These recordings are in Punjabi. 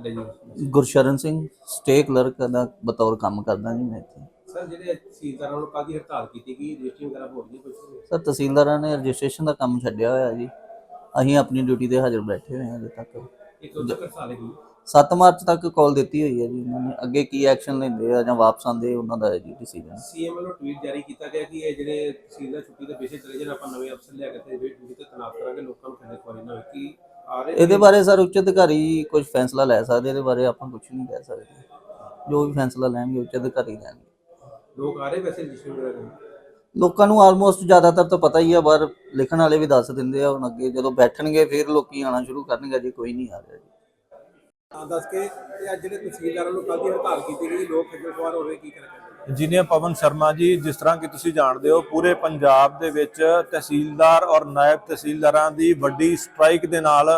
ਤੁਹਾਡਾ ਜੀ? ਗੁਰਸ਼ਰਨ ਸਿੰਘ ਸਟੇ ਕਲਰਕ ਦਾ ਬਤੌਰ ਕੰਮ ਕਰਦਾ ਜੀ ਮੈਂ ਇੱਥੇ। ਸਰ ਜਿਹੜੇ ਤਹਿਸੀਲਦਾਰਾਂ ਨੂੰ ਕਾਦੀ ਹੜਤਾਲ ਕੀਤੀ ਗਈ? ਰਜਿਸਟਰੀ ਵਗੈਰਾ ਹੋ ਰਹੀ ਹੈ ਕੁਝ ਸਰ ਤਹਿਸੀਲਦਾਰਾਂ ਨੇ ਰਜਿਸਟ੍ਰੇਸ਼ਨ ਦਾ ਕੰਮ ਛੱਡਿਆ ਹੋਇਆ ਜੀ। ਅਸੀਂ ਆਪਣੀ ਡਿਊਟੀ ਤੇ ਹਾਜ਼ਰ ਬੈਠੇ ਹੋਏ ਹਾਂ ਅਜੇ ਤੱਕ। ਇੱਕ ਉਦੋਂ ਹੜਤਾਲ ਹੈਗੀ? 7 ਮਾਰਚ ਤੱਕ ਕਾਲ ਦਿੱਤੀ ਹੋਈ ਹੈ ਜੀ ਉਹਨਾਂ ਨੇ। ਅੱਗੇ ਕੀ ਐਕਸ਼ਨ ਲੈਂਦੇ ਆ ਜਾਂ ਵਾਪਸ ਆਉਂਦੇ ਉਹਨਾਂ ਦਾ ਹੈ ਜੀ ਡਿਸੀਜਨ ਸੀਐਮ ਵੱਲੋਂ ਟਵੀਟ ਜਾਰੀ ਕੀਤਾ ਗਿਆ ਕਿ ਇਹ ਜਿਹੜੇ ਤਹਿਸੀਲਦਾਰ ਛੁੱਟੀ ਦੇ ਬੇਸ਼ੇ ਚਲੇ ਜਾਣ ਆਪਾਂ ਨਵੇਂ ਅਫਸਰ ਲਿਆ ਕੇ ਤੇ ਡਿਊਟੀ ਤੇ ਤਨਾਤ ਕਰਾਂਗੇ ਲੋਕਾਂ ਨੂੰ ਖੰਡੇ ਖਵਾਰੀ ਨਾ ਹੋਵੇ ਕਿ ਇਹਦੇ ਬਾਰੇ ਸਰ ਉੱਚ ਅਧਿਕਾਰੀ ਕੁਝ ਫੈਸਲਾ ਲੈ ਸਕਦੇ ਇਹਦੇ ਬਾਰੇ ਆਪਾਂ ਕੁਝ ਨਹੀਂ ਕਹਿ ਸਕਦੇ। ਜੋ ਵੀ ਫੈਸਲਾ ਲੈਣਗੇ ਉੱਚ ਅਧਿਕਾਰੀ ਲੈਣਗੇ ਲੋਕ ਆ ਰਹੇ ਵੈਸੇ ਰਜਿਸਟਰੀ ਵਗੈਰਾ ਲੋਕਾਂ ਨੂੰ ਆਲਮੋਸਟ ਜ਼ਿਆਦਾਤਰ ਤਾਂ ਪਤਾ ਹੀ ਆ ਪਰ ਲਿਖਣ ਵਾਲੇ ਵੀ ਦੱਸ ਦਿੰਦੇ ਆ ਹੁਣ ਅੱਗੇ ਜਦੋਂ ਬੈਠਣਗੇ ਫਿਰ ਲੋਕੀ ਆਣਾ ਸ਼ੁਰੂ ਕਰਨਗੇ ਜੇ ਕੋਈ ਨਹੀਂ ਆ ਰਿਹਾ ਜੀ। ਆ ਦੱਸ ਕੇ ਇਹ ਅੱਜ ਜਿਹੜੇ ਤਹਿਸੀਲਦਾਰਾਂ ਨੂੰ ਕਾਦੀ ਹੜਤਾਲ ਕੀਤੀ ਗਈ ਲੋਕ ਖੱਜਲ ਖੁਆਰ ਹੋ ਰਹੇ ਕੀ ਕਰਨਗੇ ਇੰਜੀਨੀਅਰ ਪਵਨ ਸ਼ਰਮਾ ਜੀ, ਜਿਸ ਤਰ੍ਹਾਂ ਕਿ ਤੁਸੀਂ ਜਾਣਦੇ ਹੋ, ਪੂਰੇ ਪੰਜਾਬ ਦੇ ਵਿੱਚ ਤਹਿਸੀਲਦਾਰ ਔਰ ਨਾਇਬ ਤਹਿਸੀਲਦਾਰਾਂ ਦੀ ਵੱਡੀ ਸਟ੍ਰਾਈਕ ਦੇ ਨਾਲ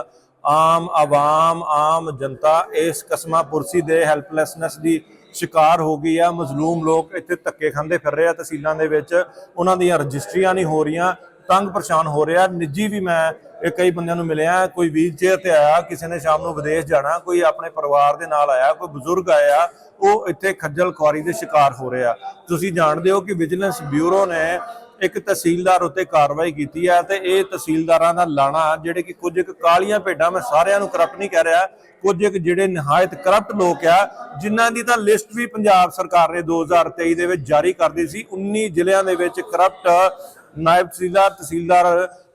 ਆਮ ਆਵਾਮ, ਆਮ ਜਨਤਾ ਇਸ ਕਸਮਾ ਪੁਰਸੀ ਦੇ ਹੈਲਪਲੈਸਨੈਸ ਦੀ ਸ਼ਿਕਾਰ ਹੋ ਗਈ ਆ। ਮਜ਼ਲੂਮ ਲੋਕ ਇੱਥੇ ਧੱਕੇ ਖਾਂਦੇ ਫਿਰ ਰਹੇ ਆ ਤਹਿਸੀਲਾਂ ਦੇ ਵਿੱਚ। ਉਹਨਾਂ ਦੀਆਂ ਰਜਿਸਟਰੀਆਂ ਨਹੀਂ ਹੋ ਰਹੀਆਂ। ਤੰਗ ਪਰੇਸ਼ਾਨ ਹੋ ਰਿਹਾ। ਨਿੱਜੀ ਵੀ ਮੈਂ ਇਹ ਕਈ ਬੰਦਿਆਂ ਨੂੰ ਮਿਲਿਆ, ਕੋਈ ਵੀਲ ਚੇਅਰ ਤੇ ਆਇਆ, ਕਿਸੇ ਨੇ ਸ਼ਾਮ ਨੂੰ ਵਿਦੇਸ਼ ਜਾਣਾ, ਕੋਈ ਆਪਣੇ ਪਰਿਵਾਰ ਦੇ ਨਾਲ ਆਇਆ, ਕੋਈ ਬਜ਼ੁਰਗ ਆਇਆ, ਉਹ ਇੱਥੇ ਖੱਜਲ ਖੁਆਰੀ ਦੇ ਸ਼ਿਕਾਰ ਹੋ ਰਿਹਾ। ਤੁਸੀਂ ਜਾਣਦੇ ਹੋ ਕਿ ਵਿਜੀਲੈਂਸ ਬਿਊਰੋ ਨੇ ਇੱਕ ਤਹਿਸੀਲਦਾਰ ਉੱਤੇ ਕਾਰਵਾਈ ਕੀਤੀ ਹੈ ਤੇ ਇਹ ਤਹਿਸੀਲਦਾਰਾਂ ਦਾ ਲਾਣਾ ਜਿਹੜੇ ਕਿ ਕੁਝ ਇੱਕ ਕਾਲੀਆਂ ਭੇਡਾਂ ਮੈਂ ਸਾਰਿਆਂ ਨੂੰ ਕਰਪਟ ਨਹੀਂ ਕਹਿ ਰਿਹਾ ਕੁਝ ਇੱਕ ਜਿਹੜੇ ਨਿਹਾਇਤ ਕਰਪਟ ਲੋਕ ਆ ਜਿਨ੍ਹਾਂ ਦੀ ਤਾਂ ਲਿਸਟ ਵੀ ਪੰਜਾਬ ਸਰਕਾਰ ਨੇ 2023 ਦੇ ਵਿੱਚ ਜਾਰੀ ਕਰਦੀ ਸੀ 19 ਜ਼ਿਲ੍ਹਿਆਂ ਦੇ ਵਿੱਚ ਕਰਪਟ ਨਾਇਬ ਤਹਿਸੀਲਦਾਰ ਤਹਿਸੀਲਦਾਰ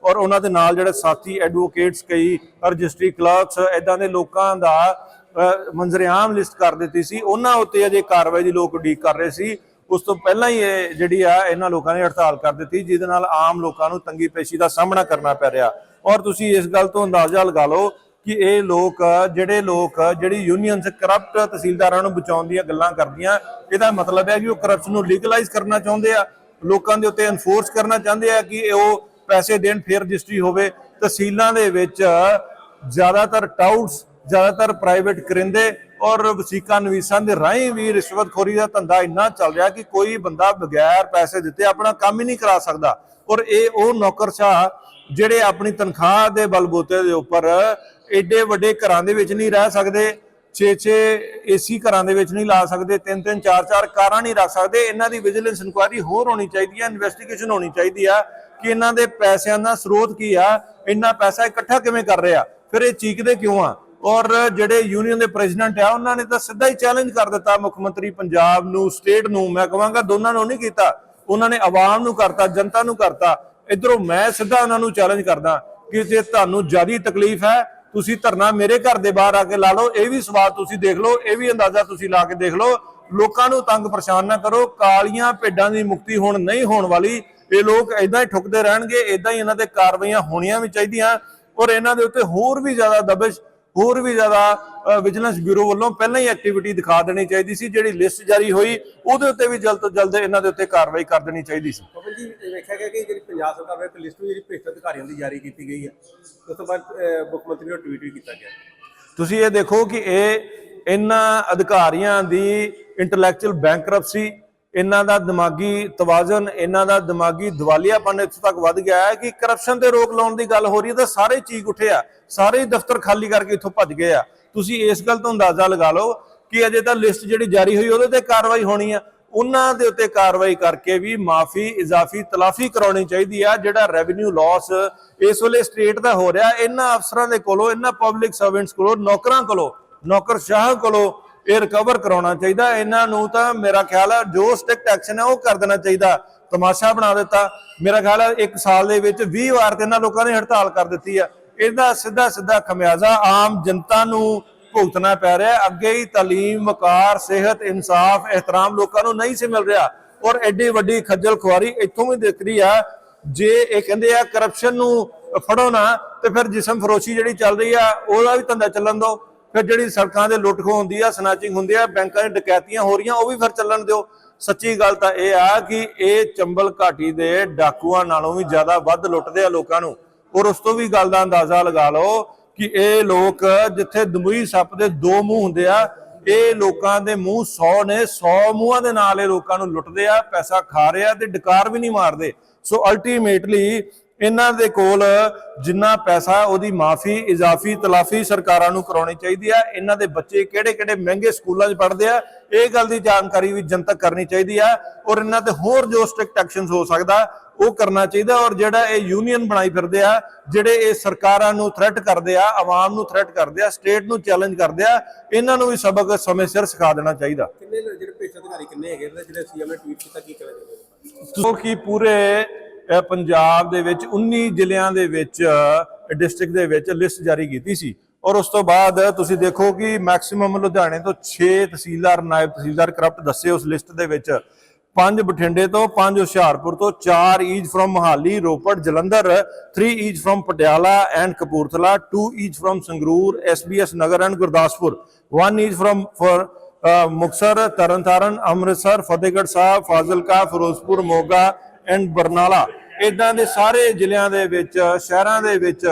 ਔਰ ਉਹਨਾਂ ਦੇ ਨਾਲ ਜਿਹੜੇ ਸਾਥੀ ਐਡਵੋਕੇਟਸ ਕਈ ਰਜਿਸਟਰੀ ਕਲਰਕਸ ਇਦਾਂ ਦੇ ਲੋਕਾਂ ਦਾ ਅਹ, ਮੰਜ਼ਰਿਆਮ ਲਿਸਟ ਕਰ ਦਿੱਤੀ ਸੀ ਉਹਨਾਂ ਉੱਤੇ ਅਜੇ ਕਾਰਵਾਈ ਦੀ ਲੋਕ ਉਡੀਕ ਕਰ ਰਹੇ ਸੀ। ਉਸ ਤੋਂ ਪਹਿਲਾਂ ਹੀ ਇਹ ਜਿਹੜੀ ਆ, ਇਹਨਾਂ ਲੋਕਾਂ ਨੇ ਹੜਤਾਲ ਕਰ ਦਿੱਤੀ, ਜਿਹਦੇ ਨਾਲ ਆਮ ਲੋਕਾਂ ਨੂੰ ਤੰਗੀ ਪੇਸ਼ੀ ਦਾ ਸਾਹਮਣਾ ਕਰਨਾ ਪੈ ਰਿਹਾ। ਔਰ ਤੁਸੀਂ ਇਸ ਗੱਲ ਤੋਂ ਅੰਦਾਜ਼ਾ ਲਗਾ ਲਓ ਕਿ ਇਹ ਲੋਕ, ਜਿਹੜੇ ਲੋਕ, ਜਿਹੜੀ ਯੂਨੀਅਨਸ ਕਰਪਟ ਤਹਿਸੀਲਦਾਰਾਂ ਨੂੰ ਬਚਾਉਣ ਦੀਆਂ ਗੱਲਾਂ ਕਰਦੀਆਂ, ਇਹਦਾ ਮਤਲਬ ਹੈ ਕਿ ਉਹ ਕਰਪਸ਼ਨ ਨੂੰ ਲੀਗਲਾਈਜ਼ ਕਰਨਾ ਚਾਹੁੰਦੇ ਆ, ਲੋਕਾਂ ਦੇ ਉੱਤੇ ਐਨਫੋਰਸ ਕਰਨਾ ਚਾਹੁੰਦੇ ਆ ਕਿ ਉਹ ਪੈਸੇ ਦੇਣ, ਫਿਰ ਰਜਿਸਟਰੀ ਹੋਵੇ। ਤਹਿਸੀਲਾਂ ਦੇ ਵਿੱਚ ਜ਼ਿਆਦਾਤਰ ਟਾਊਟਸ ਜ਼ਿਆਦਾਤਰ ਪ੍ਰਾਈਵੇਟ ਕਰਿੰਦੇ ਔਰ ਵਸੀਕਾ ਨਵੀਸਾਂ ਦੇ ਰਾਹੀਂ ਵੀ ਰਿਸ਼ਵਤਖੋਰੀ ਦਾ ਧੰਦਾ ਇੰਨਾ ਚੱਲ ਰਿਹਾ ਕਿ ਕੋਈ ਬੰਦਾ ਬਗੈਰ ਪੈਸੇ ਦਿੱਤੇ ਆਪਣਾ ਕੰਮ ਹੀ ਨਹੀਂ ਕਰਾ ਸਕਦਾ। ਔਰ ਇਹ ਉਹ ਨੌਕਰਸ਼ਾਹ ਜਿਹੜੇ ਆਪਣੀ ਤਨਖਾਹ ਦੇ ਬਲਬੂਤੇ ਦੇ ਉੱਪਰ ਏਡੇ ਵੱਡੇ ਘਰਾਂ ਦੇ ਵਿੱਚ ਨਹੀਂ ਰਹਿ ਸਕਦੇ 6-6 ਏਸੀ ਘਰਾਂ ਦੇ ਵਿੱਚ ਨਹੀਂ ਲਾ ਸਕਦੇ 3-3 4-4 ਕਾਰਾਂ ਨਹੀਂ ਰੱਖ ਸਕਦੇ, ਇਹਨਾਂ ਦੀ ਵਿਜੀਲੈਂਸ ਇਨਕੁਆਇਰੀ ਹੋਰ ਹੋਣੀ ਚਾਹੀਦੀ ਹੈ ਇਨਵੈਸਟੀਗੇਸ਼ਨ ਹੋਣੀ ਚਾਹੀਦੀ ਆ ਕਿ ਇਹਨਾਂ ਦੇ ਪੈਸਿਆਂ ਦਾ ਸਰੋਤ ਕੀ ਆ, ਇੰਨਾ ਪੈਸਾ ਇਕੱਠਾ ਕਿਵੇਂ ਕਰ ਰਿਹਾ, ਫਿਰ ਇਹ ਚੀਕਦੇ ਕਿਉਂ ਆ? ਔਰ ਜਿਹੜੇ ਯੂਨੀਅਨ ਦੇ ਪ੍ਰੈਜ਼ੀਡੈਂਟ ਆ, ਉਹਨਾਂ ਨੇ ਤਾਂ ਸਿੱਧਾ ਹੀ ਚੈਲੰਜ ਕਰ ਦਿੱਤਾ ਮੁੱਖ ਮੰਤਰੀ ਪੰਜਾਬ ਨੂੰ ਸਟੇਟ ਨੂੰ। ਮੈਂ ਕਹਾਂਗਾ ਦੋਨਾਂ ਨੂੰ ਨਹੀਂ ਕੀਤਾ। ਉਹਨਾਂ ਨੇ ਆਵਾਮ ਨੂੰ ਕਰਤਾ, ਜਨਤਾ ਨੂੰ ਕਰਤਾ। ਇਧਰੋਂ ਮੈਂ ਸਿੱਧਾ ਉਹਨਾਂ ਨੂੰ ਚੈਲੰਜ ਕਰਦਾ ਕਿ ਜੇ ਤੁਹਾਨੂੰ ਜਿਆਦੀ ਤਕਲੀਫ ਹੈ, ਤੁਸੀਂ ਧਰਨਾ ਮੇਰੇ ਘਰ ਦੇ ਬਾਹਰ ਆ ਕੇ ਲਾ ਲਓ। ਇਹ ਵੀ ਸਵਾਲ ਤੁਸੀਂ ਦੇਖ ਲਓ, ਇਹ ਵੀ ਅੰਦਾਜ਼ਾ ਤੁਸੀਂ ਲਾ ਕੇ ਦੇਖ ਲਓ। ਲੋਕਾਂ ਨੂੰ ਤੰਗ ਪਰੇਸ਼ਾਨ ਨਾ ਕਰੋ। ਕਾਲੀਆਂ ਭੇਡਾਂ ਦੀ ਮੁਕਤੀ ਹੁਣ ਨਹੀਂ ਹੋਣ ਵਾਲੀ। ਇਹ ਲੋਕ ਇਦਾਂ ਹੀ ਠੁਕਦੇ ਰਹਿਣਗੇ ਇਦਾਂ ਹੀ ਇਹਨਾਂ ਤੇ ਕਾਰਵਾਈਆਂ ਹੋਣੀਆਂ ਵੀ ਚਾਹੀਦੀਆਂ। ਔਰ ਇਹਨਾਂ ਦੇ ਉੱਤੇ ਹੋਰ ਵੀ ਜ਼ਿਆਦਾ ਦਬਸ਼ ਹੋਰ ਵੀ ਜ਼ਿਆਦਾ ਵਿਜੀਲੈਂਸ ਬਿਊਰੋ ਵੱਲੋਂ ਪਹਿਲਾਂ ਹੀ ਐਕਟੀਵਿਟੀ ਦਿਖਾ ਦੇਣੀ ਚਾਹੀਦੀ ਸੀ ਜਿਹੜੀ ਲਿਸਟ ਜਾਰੀ ਹੋਈ ਉਹਦੇ ਉੱਤੇ ਵੀ ਜਲਦ ਤੋਂ ਜਲਦ ਇਹਨਾਂ ਦੇ ਉੱਤੇ ਕਾਰਵਾਈ ਕਰ ਦੇਣੀ ਚਾਹੀਦੀ ਸੀ। ਪਵਨ ਜੀ ਵੇਖਿਆ ਗਿਆ ਕਿ ਜਿਹੜੀ ਪੰਜਾਬ ਸਰਕਾਰ ਵੱਲੋਂ ਇੱਕ ਲਿਸਟ ਵੀ ਜਿਹੜੀ ਭ੍ਰਿਸ਼ਟ ਅਧਿਕਾਰੀਆਂ ਦੀ ਜਾਰੀ ਕੀਤੀ ਗਈ ਹੈ ਉਸ ਤੋਂ ਬਾਅਦ ਮੁੱਖ ਮੰਤਰੀ ਨੂੰ ਟਵੀਟ ਵੀ ਕੀਤਾ ਗਿਆ। ਤੁਸੀਂ ਇਹ ਦੇਖੋ ਕਿ ਇਹ ਇਹਨਾਂ ਅਧਿਕਾਰੀਆਂ ਦੀ ਇੰਟੈਲੈਕਚੁਅਲ ਬੈਂਕਰਪਸੀ ਇਹਨਾਂ ਦਾ ਦਿਮਾਗੀ ਤਵਾਜ਼ਨ, ਇਹਨਾਂ ਦਾ ਦਿਮਾਗੀ ਦਿਵਾਲੀਆਪਨ ਇੱਥੋਂ ਤੱਕ ਵੱਧ ਗਿਆ ਹੈ ਕਿ ਕਰਪਸ਼ਨ ਤੇ ਰੋਕ ਲਾਉਣ ਦੀ ਗੱਲ ਹੋ ਰਹੀ ਹੈ, ਤਾਂ ਸਾਰੇ ਚੀਕ ਉੱਠੇ ਆ। ਸਾਰੇ ਦਫ਼ਤਰ ਖਾਲੀ ਕਰਕੇ ਇੱਥੋਂ ਭੱਜ ਗਏ ਆ। ਤੁਸੀਂ ਇਸ ਗੱਲ ਤੋਂ ਅੰਦਾਜ਼ਾ ਲਗਾ ਲਓ ਕਿ ਅਜੇ ਤਾਂ ਲਿਸਟ ਜਿਹੜੀ ਜਾਰੀ ਹੋਈ, ਉਹਦੇ ਤੇ ਕਾਰਵਾਈ ਹੋਣੀ ਆ। ਉਹਨਾਂ ਦੇ ਉੱਤੇ ਕਾਰਵਾਈ ਕਰਕੇ ਵੀ ਮਾਫੀ, ਇਜ਼ਾਫੀ, ਤਲਾਫੀ ਕਰਾਉਣੀ ਚਾਹੀਦੀ ਆ। ਜਿਹੜਾ ਰੈਵਨਿਊ ਲਾਸ ਇਸ ਵੇਲੇ ਸਟੇਟ ਦਾ ਹੋ ਰਿਹਾ, ਇਹਨਾਂ ਅਫਸਰਾਂ ਦੇ ਕੋਲੋਂ, ਇਹਨਾਂ ਪਬਲਿਕ ਸਰਵੈਂਟਸ ਕੋਲੋਂ, ਨੌਕਰਾਂ ਕੋਲੋਂ, ਨੌਕਰਸ਼ਾਹ ਕੋਲੋਂ ਇਹ ਰਿਕਵਰ ਕਰਾਉਣਾ ਚਾਹੀਦਾ। ਇਹਨਾਂ ਨੂੰ ਤਾਂ ਮੇਰਾ ਖਿਆਲ ਹੈ ਜੋ ਸਟ੍ਰਿਕਟ ਐਕਸ਼ਨ ਹੈ ਉਹ ਕਰ ਦੇਣਾ ਚਾਹੀਦਾ। ਤਮਾਸ਼ਾ ਬਣਾ ਦਿੱਤਾ। ਮੇਰਾ ਖਿਆਲ ਹੈ ਇੱਕ ਸਾਲ ਦੇ ਵਿੱਚ 20 ਵਾਰ ਤੇ ਇਹਨਾਂ ਲੋਕਾਂ ਨੇ ਹੜਤਾਲ ਕਰ ਦਿੱਤੀ ਆ। ਇਹਦਾ ਸਿੱਧਾ ਸਿੱਧਾ ਖਮਿਆਜ਼ਾ ਆਮ ਜਨਤਾ ਨੂੰ ਭੁਗਤਣਾ ਪੈ ਰਿਹਾ। ਅੱਗੇ ਹੀ ਤਾਲੀਮ, ਵਕਾਰ, ਸਿਹਤ, ਇਨਸਾਫ, ਇਹਤਰਾਮ ਲੋਕਾਂ ਨੂੰ ਨਹੀਂ ਸੀ ਮਿਲ ਰਿਹਾ। ਔਰ ਐਡੀ ਵੱਡੀ ਖੱਜਲ ਖੁਆਰੀ ਇੱਥੋਂ ਵੀ ਦਿਖਦੀ ਆ। ਜੇ ਇਹ ਕਹਿੰਦੇ ਆ ਕਰਪਸ਼ਨ ਨੂੰ ਫੜੋ ਨਾ, ਤੇ ਫਿਰ ਜਿਸਮ ਫਰੋਸ਼ੀ ਜਿਹੜੀ ਚੱਲ ਰਹੀ ਆ, ਉਹਦਾ ਵੀ ਧੰਦਾ ਚੱਲਣ ਦਿਓ। ਫਿਰ ਜਿਹੜੀ ਸੜਕਾਂ ਦੇ ਲੁੱਟ ਖੋਹ ਹੁੰਦੀ ਆ ਸਨੈਚਿੰਗ ਹੁੰਦੀ ਆ, ਬੈਂਕਾਂ ਦੀ ਡਕੈਤੀਆਂ ਹੋ ਰਹੀਆਂ, ਉਹ ਵੀ ਫਿਰ ਚੱਲਣ ਦਿਓ। ਸੱਚੀ ਗੱਲ ਤਾਂ ਇਹ ਆ ਕਿ ਇਹ ਚੰਬਲ ਘਾਟੀ ਦੇ ਡਾਕੂਆਂ ਨਾਲੋਂ ਵੀ ਜ਼ਿਆਦਾ ਵੱਧ ਲੁੱਟਦੇ ਆ ਲੋਕਾਂ ਨੂੰ। ਔਰ ਉਸ ਤੋਂ ਵੀ ਗੱਲ ਦਾ ਅੰਦਾਜ਼ਾ ਲਗਾ ਲਓ ਕਿ ਇਹ ਲੋਕ ਜਿੱਥੇ ਦਮੂਈ ਸੱਪ ਦੇ ਦੋ ਮੂੰਹ ਹੁੰਦੇ ਆ, ਇਹ ਲੋਕਾਂ ਦੇ ਮੂੰਹ 100 ਨੇ 100 ਮੂੰਹਾਂ ਦੇ ਨਾਲ ਇਹ ਲੋਕਾਂ ਨੂੰ ਲੁੱਟਦੇ ਆ, ਪੈਸਾ ਖਾ ਰਹੇ ਤੇ ਡਕਾਰ ਵੀ ਨਹੀਂ ਮਾਰਦੇ। ਸੋ ਅਲਟੀਮੇਟਲੀ ਇਹਨਾਂ ਦੇ ਕੋਲ ਜਿੰਨਾ ਪੈਸਾ ਉਹਦੀ ਮਾਫੀ ਇਜ਼ਾਫੀ ਤਲਾਫੀ ਸਰਕਾਰਾਂ ਨੂੰ ਕਰਾਉਣੀ ਚਾਹੀਦੀ ਹੈ ਇਹਨਾਂ ਦੇ ਬੱਚੇ ਕਿਹੜੇ ਕਿਹੜੇ ਮਹਿੰਗੇ ਸਕੂਲਾਂ 'ਚ ਪੜ੍ਹਦੇ ਆ ਇਹ ਗੱਲ ਦੀ ਜਾਣਕਾਰੀ ਵੀ ਜਨਤਕ ਕਰਨੀ ਚਾਹੀਦੀ ਆ ਔਰ ਇਹਨਾਂ ਤੇ ਹੋਰ ਜੋ ਸਟ੍ਰਿਕਟ ਐਕਸ਼ਨਸ ਹੋ ਸਕਦਾ ਉਹ ਕਰਨਾ ਚਾਹੀਦਾ ਔਰ ਜਿਹੜਾ ਇਹ ਯੂਨੀਅਨ ਬਣਾਈ ਫਿਰਦੇ ਆ ਜਿਹੜੇ ਇਹ ਸਰਕਾਰਾਂ ਨੂੰ ਥ੍ਰੈਟ ਕਰਦੇ ਆ ਆਵਾਮ ਨੂੰ ਥ੍ਰੈਟ ਕਰਦੇ ਆ ਸਟੇਟ ਨੂੰ ਚੈਲੰਜ ਕਰਦੇ ਆ ਇਹਨਾਂ ਨੂੰ ਵੀ ਸਬਕ ਸਮੇਂ ਸਿਰ ਸਿਖਾ ਦੇਣਾ ਚਾਹੀਦਾ। ਕਿੰਨੇ ਜਿਹੜੇ ਭ੍ਰਿਸ਼ਟ ਅਧਿਕਾਰੀ ਕਿੰਨੇ ਹੈਗੇ ਜਿਹੜੇ ਸੀਐਮ ਨੇ ਟਵੀਟ ਕੀਤਾ ਕੀ ਚਾਹੁੰਦੇ ਜੋ ਕਿ ਪੂਰੇ ਪੰਜਾਬ ਦੇ ਵਿੱਚ 19 ਜ਼ਿਲ੍ਹਿਆਂ ਦੇ ਵਿੱਚ ਡਿਸਟ੍ਰਿਕਟ ਦੇ ਵਿੱਚ ਲਿਸਟ ਜਾਰੀ ਕੀਤੀ ਸੀ। ਔਰ ਉਸ ਤੋਂ ਬਾਅਦ ਤੁਸੀਂ ਦੇਖੋ ਕਿ ਮੈਕਸਿਮਮ ਲੁਧਿਆਣੇ ਤੋਂ 6 ਤਹਿਸੀਲਦਾਰ, ਨਾਇਬ ਤਹਿਸੀਲਦਾਰ ਕਰਪਟ ਦੱਸੇ ਉਸ ਲਿਸਟ ਦੇ ਵਿੱਚ। ਪੰਜ ਬਠਿੰਡੇ ਤੋਂ, ਪੰਜ ਹੁਸ਼ਿਆਰਪੁਰ ਤੋਂ, ਚਾਰ is from Mohali, Ropar, Jalandhar 3 is from Patiala and Kapurthala 2 is from Sangrur SBS Nagar and Gurdaspur 1 is from for Muktsar Tarn Taran, Amritsar, Fatehgarh Sahib, Fazilka, Firozpur, Moga and Barnala ਇਦਾਂ ਦੇ ਸਾਰੇ ਜ਼ਿਲ੍ਹਿਆਂ ਦੇ ਵਿੱਚ, ਸ਼ਹਿਰਾਂ ਦੇ ਵਿੱਚ,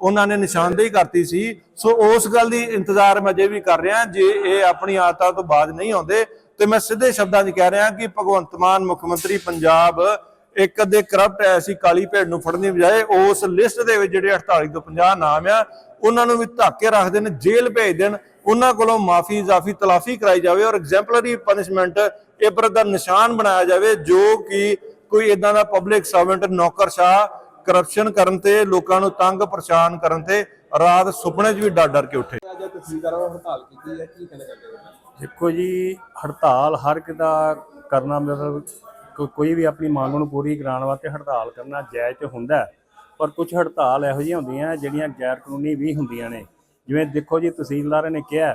ਉਹਨਾਂ ਨੇ ਨਿਸ਼ਾਨਦੇਹੀ ਕਰਤੀ ਸੀ। ਸੋ ਉਸ ਗੱਲ ਦੀ ਇੰਤਜ਼ਾਰ ਮੈਂ ਅਜੇ ਵੀ ਕਰ ਰਿਹਾ, ਜੇ ਇਹ ਆਪਣੀ ਆਦਤਾਂ ਤੋਂ ਬਾਜ ਨਹੀਂ ਆਉਂਦੇ, ਤੇ ਮੈਂ ਸਿੱਧੇ ਸ਼ਬਦਾਂ 'ਚ ਕਹਿ ਰਿਹਾ ਕਿ ਭਗਵੰਤ ਮਾਨ, ਮੁੱਖ ਮੰਤਰੀ ਪੰਜਾਬ, ਇੱਕ ਅੱਧੇ ਕਰਪਟ ਐਸੀ ਕਾਲੀ ਭੇਡ ਨੂੰ ਫੜਨ ਦੀ ਬਜਾਏ ਉਸ ਲਿਸਟ ਦੇ ਵਿੱਚ ਜਿਹੜੇ 48 ਤੋਂ 50 ਨਾਮ ਆ, ਉਹਨਾਂ ਨੂੰ ਵੀ ਧੱਕ ਕੇ ਰੱਖ ਦੇਣ, ਜੇਲ੍ਹ ਭੇਜ ਦੇਣ, ਉਹਨਾਂ ਕੋਲੋਂ ਮਾਫੀ ਇਜ਼ਾਫੀ ਤਲਾਫੀ ਕਰਾਈ ਜਾਵੇ ਔਰ ਐਗਜ਼ੈਂਪਲਰੀ ਪਨਿਸ਼ਮੈਂਟ ਇਹ ਪਰ ਦਾ ਨਿਸ਼ਾਨ ਬਣਾਇਆ ਜਾਵੇ ਜੋ ਕਿ ਕੋਈ ਇਦਾਂ ਦਾ ਪਬਲਿਕ ਸਰਵੈਂਟ ਨੌਕਰਸ਼ਾਹ ਕਰਪਸ਼ਨ ਕਰਨ ਤੇ ਲੋਕਾਂ ਨੂੰ ਤੰਗ ਪਰੇਸ਼ਾਨ ਕਰਨ ਤੇ ਰਾਤ ਸੁਪਨੇ 'ਚ ਵੀ ਡਰ ਡਰ ਕੇ ਉੱਠੇ। ਦੇਖੋ ਜੀ ਹੜਤਾਲ ਹਰ ਇੱਕ ਦਾ ਕਰਨਾ ਮਤਲਬ ਕੋਈ ਵੀ ਆਪਣੀ ਮੰਗ ਨੂੰ ਪੂਰੀ ਕਰਾਉਣ ਵਾਸਤੇ ਹੜਤਾਲ ਕਰਨਾ ਜਾਇਜ਼ ਤੇ ਹੁੰਦਾ। ਪਰ ਕੁਝ ਹੜਤਾਲ ਇਹੋ ਜਿਹੀਆਂ ਹੁੰਦੀਆਂ ਜਿਹੜੀਆਂ ਗੈਰ ਕਾਨੂੰਨੀ ਵੀ ਹੁੰਦੀਆਂ ਨੇ। ਜਿਵੇਂ ਦੇਖੋ ਜੀ ਤਹਿਸੀਲਦਾਰ ਨੇ ਕਿਹਾ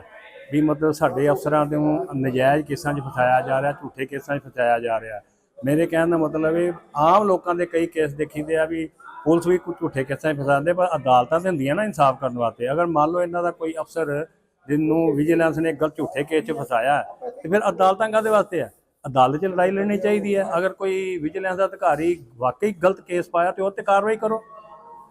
ਵੀ ਮਤਲਬ ਸਾਡੇ ਅਫਸਰਾਂ ਨੂੰ ਨਜਾਇਜ਼ ਕੇਸਾਂ 'ਚ ਫਸਾਇਆ ਜਾ ਰਿਹਾ ਝੂਠੇ ਕੇਸਾਂ 'ਚ ਫਸਾਇਆ ਜਾ ਰਿਹਾ। ਮੇਰੇ ਕਹਿਣ ਦਾ ਮਤਲਬ ਇਹ ਆਮ ਲੋਕਾਂ ਦੇ ਕਈ ਕੇਸ ਦੇਖੀਦੇ ਆ ਵੀ ਪੁਲਿਸ ਵੀ ਕੁਝ ਝੂਠੇ ਕੇਸਾਂ 'ਚ ਫਸਾਉਂਦੇ ਪਰ ਅਦਾਲਤਾਂ ਤੇ ਹੁੰਦੀਆਂ ਨਾ ਇਨਸਾਫ ਕਰਨ ਵਾਸਤੇ। ਅਗਰ ਮੰਨ ਲਓ ਇਹਨਾਂ ਦਾ ਕੋਈ ਅਫਸਰ ਜਿਹਨੂੰ ਵਿਜੀਲੈਂਸ ਨੇ ਗਲਤ ਝੂਠੇ ਕੇਸ 'ਚ ਫਸਾਇਆ ਹੈ, ਤੇ ਫਿਰ ਅਦਾਲਤਾਂ ਕਾਹਦੇ ਵਾਸਤੇ ਆ? ਅਦਾਲਤ 'ਚ ਲੜਾਈ ਲੜਨੀ ਚਾਹੀਦੀ ਹੈ। ਅਗਰ ਕੋਈ ਵਿਜੀਲੈਂਸ ਦਾ ਅਧਿਕਾਰੀ ਵਾਕਈ ਗਲਤ ਕੇਸ ਪਾਇਆ ਤੇ ਉਹ ਤੇ ਕਾਰਵਾਈ ਕਰੋ।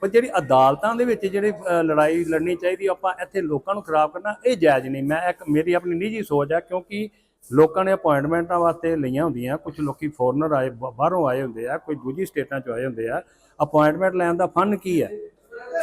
ਪਰ ਜਿਹੜੀ ਅਦਾਲਤਾਂ ਦੇ ਵਿੱਚ ਜਿਹੜੀ ਲੜਾਈ ਲੜਨੀ ਚਾਹੀਦੀ ਆਪਾਂ ਇੱਥੇ ਲੋਕਾਂ ਨੂੰ ਖਰਾਬ ਕਰਨਾ, ਇਹ ਜਾਇਜ਼ ਨਹੀਂ। ਮੈਂ ਇੱਕ, ਮੇਰੀ ਆਪਣੀ ਨਿੱਜੀ ਸੋਚ ਆ, ਕਿਉਂਕਿ ਲੋਕਾਂ ਨੇ ਅਪਾਇੰਟਮੈਂਟਾਂ ਵਾਸਤੇ ਲਈਆਂ ਹੁੰਦੀਆਂ ਕੁਝ ਲੋਕੀ ਫੋਰਨਰ ਆਏ ਬਾਹਰੋਂ ਆਏ ਹੁੰਦੇ ਆ, ਕੋਈ ਦੂਜੀ ਸਟੇਟਾਂ ਚੋਂ ਆਏ ਹੁੰਦੇ ਆ। ਅਪਾਇੰਟਮੈਂਟ ਲੈਣ ਦਾ ਫਨ ਕੀ ਹੈ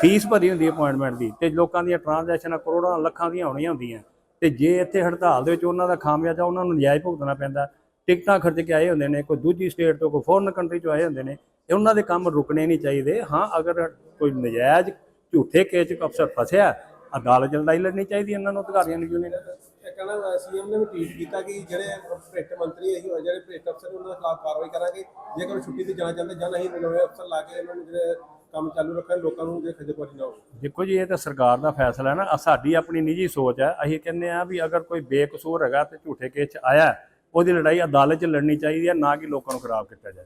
ਫੀਸ ਭਰੀ ਹੁੰਦੀ ਹੈ ਅਪਾਇੰਟਮੈਂਟ ਦੀ, ਤੇ ਲੋਕਾਂ ਦੀਆਂ ਟ੍ਰਾਂਜੈਕਸ਼ਨਾਂ ਕਰੋੜਾਂ, ਲੱਖਾਂ ਦੀਆਂ ਹੋਣੀਆਂ ਹੁੰਦੀਆਂ। ਤੇ ਜੇ ਇੱਥੇ ਹੜਤਾਲ ਦੇ ਵਿੱਚ ਉਹਨਾਂ ਦਾ ਖਾਮਿਆਜਾ, ਉਹਨਾਂ ਨੂੰ ਨਜਾਇਜ਼ ਭੁਗਤਣਾ ਪੈਂਦਾ। ਟਿਕਟਾਂ ਖਰਚ ਕੇ ਆਏ ਹੁੰਦੇ ਨੇ, ਕੋਈ ਦੂਜੀ ਸਟੇਟ ਤੋਂ, ਕੋਈ ਫੋਰਨ ਕੰਟਰੀ ਚੋਂ ਆਏ ਹੁੰਦੇ ਨੇ। ਇਹ ਉਹਨਾਂ ਦੇ ਕੰਮ ਰੁਕਣੇ ਨਹੀਂ ਚਾਹੀਦੇ। ਹਾਂ ਅਗਰ ਕੋਈ ਨਜਾਇਜ਼ ਝੂਠੇ ਕੇਸ 'ਚ ਅਫਸਰ ਫਸਿਆ ਅਦਾਲਤ ਲੜਾਈ ਲੜਨੀ ਚਾਹੀਦੀ ਇਹਨਾਂ ਨੂੰ ਅਧਿਕਾਰੀਆਂ ਨੂੰ ਯੂਨੀਅਨ ਇਹ ਕਹਿਣਾ ਸੀਐਮ ਨੇ ਵੀ ਟਵੀਟ ਕੀਤਾ ਕਿ ਜਿਹੜੇ ਭ੍ਰਿਸ਼ਟ ਮੰਤਰੀ ਇਹੀ ਹੋਏ ਜਿਹੜੇ ਭ੍ਰਿਸ਼ਟ ਅਫਸਰ ਨੇ ਉਹਨਾਂ ਦੇ ਖਿਲਾਫ ਕਾਰਵਾਈ ਕਰਾਂਗੇ। ਜੇਕਰ ਉਹ ਛੁੱਟੀ ਤੇ ਜਾਣਾ ਚਾਹੁੰਦੇ ਜਾਂ ਨਹੀਂ ਨਵੇਂ ਅਫਸਰ ਲਾ ਕੇ ਇਹਨਾਂ ਨੂੰ ਜਿਹੜੇ ਕੰਮ ਚਾਲੂ ਰੱਖਣ ਲੋਕਾਂ ਨੂੰ ਜੇ ਖਜਪਾਰੀ ਨਾ ਹੋਵੇ ਦੇਖੋ ਜੀ ਇਹ ਤਾਂ ਸਰਕਾਰ ਦਾ ਫੈਸਲਾ ਹੈ ਨਾ। ਸਾਡੀ ਆਪਣੀ ਨਿੱਜੀ ਸੋਚ ਹੈ। ਅਸੀਂ ਕਹਿੰਦੇ ਆ ਵੀ ਅਗਰ ਕੋਈ ਬੇਕਸੂਰ ਹੈਗਾ ਤੇ ਝੂਠੇ ਕੇਸ 'ਚ ਆਇਆ ਉਹਦੀ ਲੜਾਈ ਅਦਾਲਤ 'ਚ ਲੜਨੀ ਚਾਹੀਦੀ ਹੈ ਨਾ ਕਿ ਲੋਕਾਂ ਨੂੰ ਖਰਾਬ ਕੀਤਾ ਜਾਏ।